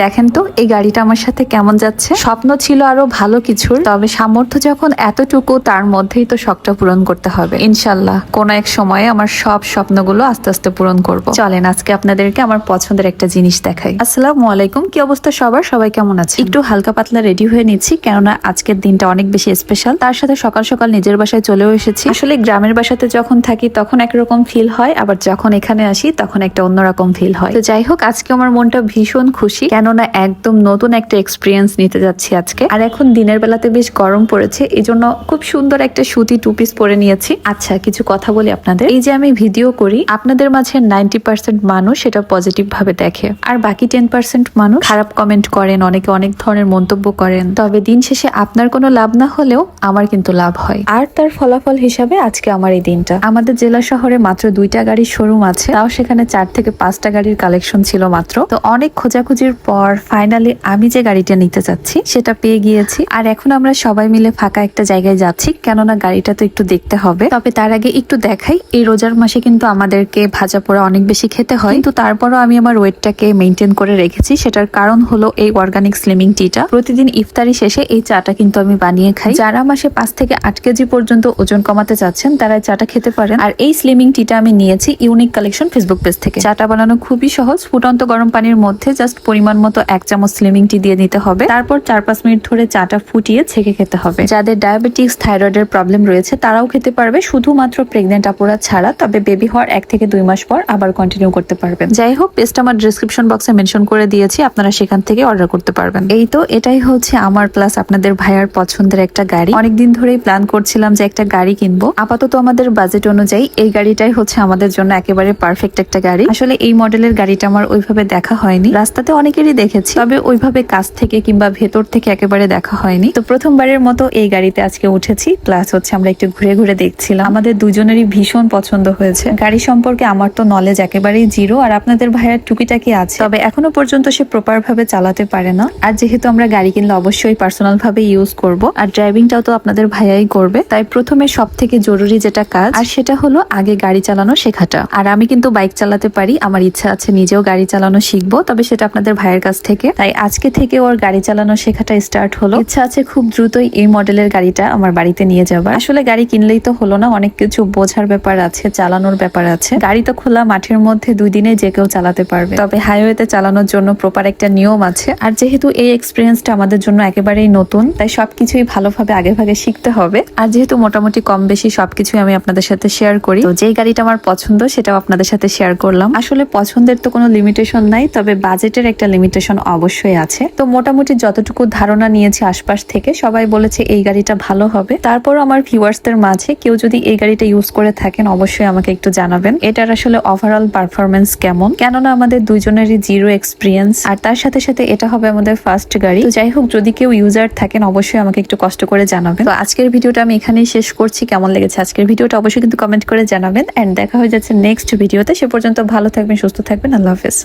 দেখেন তো, এই গাড়িটা আমার সাথে কেমন যাচ্ছে? স্বপ্ন ছিল আরও ভালো কিছুর, তবে সামর্থ্য যখন এতটুকু, তার মধ্যেই তো শখটা পূরণ করতে হবে। ইনশাল্লাহ, কোন এক সময়ে আমার সব স্বপ্নগুলো আস্তে আস্তে পূরণ করব। চলেন, আজকে আপনাদেরকে আমার পছন্দের একটা জিনিস দেখাই। আসসালামু আলাইকুম, কি অবস্থা সবার? সবাই কেমন আছে একটু হালকা পাতলা রেডি হয়ে নিচ্ছি, কেননা আজকের দিনটা অনেক বেশি স্পেশাল তার সাথে সকাল সকাল নিজের বাসায় চলেও এসেছি। আসলে গ্রামের বাসাতে যখন থাকি, তখন একরকম ফিল হয়, আবার যখন এখানে আসি, তখন একটা অন্যরকম ফিল হয়। তো যাই হোক, আজকে আমার মনটা ভীষণ খুশি। কেননা একদম নতুন একটা এক্সপিরিয়েন্স নিতে যাচ্ছি আজকে। আর এখন দিনের বেলাতে বেশ গরম পড়েছে এই জন্য খুব সুন্দর একটা সুতি টু পিস পরে নিয়েছি। আচ্ছা কিছু কথা বলি আপনাদের। এই যে আমি ভিডিও করি, আপনাদের মাঝে নাইনটি পার্সেন্ট মানুষ সেটা পজিটিভ ভাবে দেখে, আর বাকি টেন পার্সেন্ট মানুষ খারাপ কমেন্ট করেন, অনেকে অনেক ধরনের মন্তব্য করেন। তবে দিন শেষে আপনার কোনো লাভ না হলেও আমার কিন্তু লাভ হয়। আর তার ফলাফল হিসাবে আজকে আমার এই দিনটা। আমাদের জেলা শহরে মাত্র দুইটা গাড়ির শোরুম আছে, তাও সেখানে চার থেকে পাঁচটা গাড়ির কালেকশন ছিল মাত্র। তো অনেক খোঁজাখুঁজির পর ফাইনালি আমি যে গাড়িটা নিতে চাচ্ছি সেটা পেয়ে গিয়েছি। আর এখন আমরা সবাই মিলে ফাঁকা একটা জায়গায় যাচ্ছি, কেননা গাড়িটা তো একটু দেখতে হবে। তবে তার আগে একটু দেখাই, এই রোজার মাসে কিন্তু আমাদেরকে ভাজা পোড়া অনেক বেশি খেতে হয়। কিন্তু তারপরও আমি আমার ওয়েটটাকে মেনটেন করে রেখেছি। সেটার কারণ হলো এই অর্গানিক স্লিমিং টিটা প্রতিদিন ইফতারি শেষে এই চাটা কিন্তু আমি বানিয়ে খাই। যারা মাসে পাঁচ থেকে আট কেজি পর্যন্ত ওজন কমাতে চাচ্ছেন, তারা চাটা খেতে পারেন। আর এই স্লিমিং টিটা আমি নিয়েছি ইউনিক কালেকশন ফেসবুক পেজ থেকে। চাটা বানানো খুবই সহজ। ফুটন্ত গরম পানির মধ্যে জাস্ট পরিমাণ মতো এক চামচ স্লিমিং টি দিয়ে দিতে হবে। তারপর চার পাঁচ মিনিট ধরে চাটা ফুটিয়ে ছেঁকে খেতে হবে। যাদের ডায়াবেটিক্স থাইরয়েডের প্রবলেম রয়েছে, তারাও খেতে পারবে। শুধুমাত্র প্রেগনেন্ট আপুরা ছাড়া, তবে বেবি হওয়ার এক থেকে দুই মাস পর আবার কন্টিনিউ করতে পারবেন। যাই হোক, পেজটা আমার ডিসক্রিপশন বক্সে মেনশন করে দিয়েছি, আপনারা সেখান থেকে অর্ডার করতে পারবেন। এই তো, এটাই হচ্ছে আমার প্লাস আপনাদের ভাইয়ার পছন্দের একটা গাড়ি। অনেকদিন ধরেই প্ল্যান করছিলাম যে একটা গাড়ি কিনবো। আপাতত আমাদের বাজেট অনুযায়ী এই গাড়িটাই হচ্ছে আমাদের জন্য একেবারে পারফেক্ট একটা গাড়ি। আসলে এই মডেলের গাড়িটা আমার ওইভাবে দেখা হয়নি। রাস্তাতে অনেকেরই দেখেছি। তবে ওইভাবে কাছ থেকে কিংবা ভেতর থেকে একেবারে দেখা হয়নি। তো প্রথমবারের মতো এই গাড়িতে আজকে উঠেছি। প্লাস হচ্ছে আমরা একটু ঘুরে ঘুরে দেখছিলাম। আমাদের দুজনেরই ভীষণ পছন্দ হয়েছে। গাড়ি সম্পর্কে আমার তো নলেজ একেবারেই জিরো আর আপনাদের ভাইয়ার টুকিটাকি আছে। তবে এখনও পর্যন্ত সে প্রপার ভাবে চালাতে পারে না। আর যেহেতু আমরা গাড়ি কিনলে অবশ্যই পার্সোনাল ভাবে ইউজ করব। আর ড্রাইভিংটাও তো আপনাদের ভাইয়াই করবে। তাই প্রথমে সব থেকে জরুরি যেটা কাজ, আর সেটা হলো আগে গাড়ি চালানো শেখাটা। আর আমি কিন্তু বাইক চালাতে পারি। আমার ইচ্ছা আছে নিজেও গাড়ি চালানো শিখব। তবে সেটা আপনাদের ভাইয়ের কাছ থেকে। তাই আজকে থেকে ওর গাড়ি চালানো শেখাটা স্টার্ট হলো। ইচ্ছা আছে খুব দ্রুতই এই মডেলের গাড়িটা আমার বাড়িতে নিয়ে যাবার। আসলে গাড়ি কিনলেই তো হলো না, অনেক কিছু বোঝার ব্যাপার আছে, চালানোর ব্যাপার আছে। গাড়ি তো খোলা, মাঠের মধ্যে দুই দিনে যে কেউ চালাতে পারবে। তবে হাইওয়েতে চালানোর জন্য প্রপার একটা নিয়ম আছে। আর যেহেতু এই এক্সপিরিয়েন্সটা আমাদের জন্য একেবারেই নতুন, তাই সবকিছুই ভালোভাবে আগে ভাগে শিখতে হবে। আর যেহেতু মোটামুটি কম বেশি সবকিছুই আমি আপনাদের সাথে শেয়ার করি যেই গাড়িটা আমার পছন্দ সেটাও আপনাদের সাথে শেয়ার করলাম। আসলে পছন্দের তো কোনো লিমিটেশন নাই, তবে বাজেটের একটা লিমিটেশন অবশ্যই আছে। তো মোটামুটি যতটুকু ধারণা নিয়েছি আশপাশ থেকে, সবাই বলেছে এই গাড়িটা ভালো হবে। তারপর আমার ভিউয়ার্সদের মাঝে কেউ যদি এই গাড়িটা ইউজ করে থাকেন, অবশ্যই আমাকে একটু জানাবেন। এটার আসলে ওভারঅল পারফরমেন্স কেমন? কেননা আমাদের দুইজনেরই জিরো এক্সপিরিয়েন্স আর তার সাথে সাথে এটা হবে আমাদের ফার্স্ট গাড়ি। তো যাই হোক, যদি কেউ ইউজার থাকেন, অবশ্যই আমাকে একটু কষ্ট করে জানাবেন। তো আজকের ভিডিওটা আমি এখানেই শেষ করছি। কেমন লেগেছে আজকের ভিডিওটা অবশ্যই কিন্তু কমেন্ট করে জানাবেন। এন্ড দেখা হয়ে যাচ্ছে নেক্সট ভিডিওতে সে পর্যন্ত ভালো থাকবেন, সুস্থ থাকবেন। আল্লাহ হাফেজ।